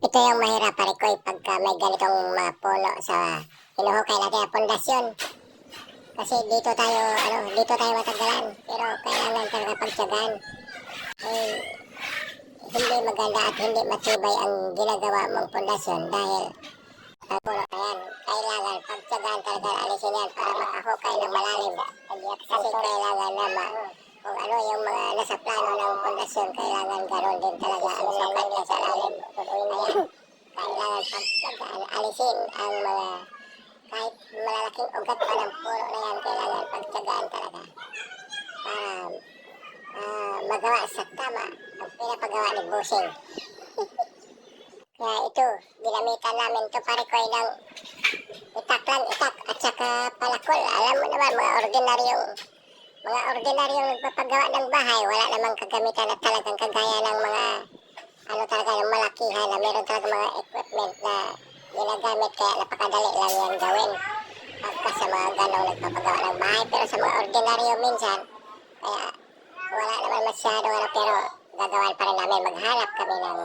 Ito yung mahirap pare ko pagka may ganitong mga puno sa hinuhukay natin na pundasyon. Kasi dito tayo, ano, dito tayo matagalan. Pero kailangan talaga pagtyagaan. Eh, hindi maganda at hindi matibay ang ginagawa mong pundasyon dahil puno na yan. Kailangan pagtyagaan talaga alisin yan para makahukay ng malalim. Kasi kailangan na ma, kung ano yung mga nasa plano ng pundasyon, kailangan gano'n din talaga ang sukat niya sa lalim. Alisin ang mga kahit malalaking ugat pa ng puno na yan, kailangan pagtyagaan talaga. Para ah, magawa sa tama ang pinapagawa ni Busing. Kaya ito, ginamitan namin to pare ko ng itak lang, itak, at saka palakol. Alam mo naman, mga ordinaryong mga ordinaryong nagpapagawa ng bahay, wala namang kagamitan na talagang kagaya ng mga ano talaga yung malakihan na meron talaga mga ginagamit kaya napakadali lang yan gawin. Pagka sa mga ganong nagpapagawa ng bahay, pero sa mga ordinaryo minsan, kaya wala naman masyado ano, pero gagawan pa rin namin, maghanap kami ng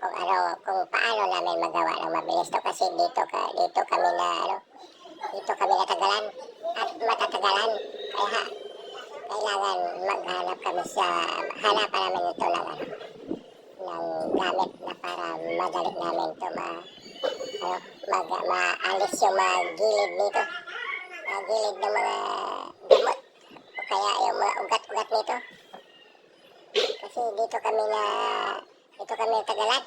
kung ano, kung paano namin magawa ng mabilis to kasi dito ka, dito kami na ano, dito kami natagalan at matatagalan. Kaya kailangan maghanap kami sa hanapan namin ito ng ano, ng gamit na para madali namin to ma ano, mag, maalis yung mga gilid nito. Mga gilid ng mga gamot o kaya yung mga ugat-ugat nito. Kasi dito kami na dito kami natagalan.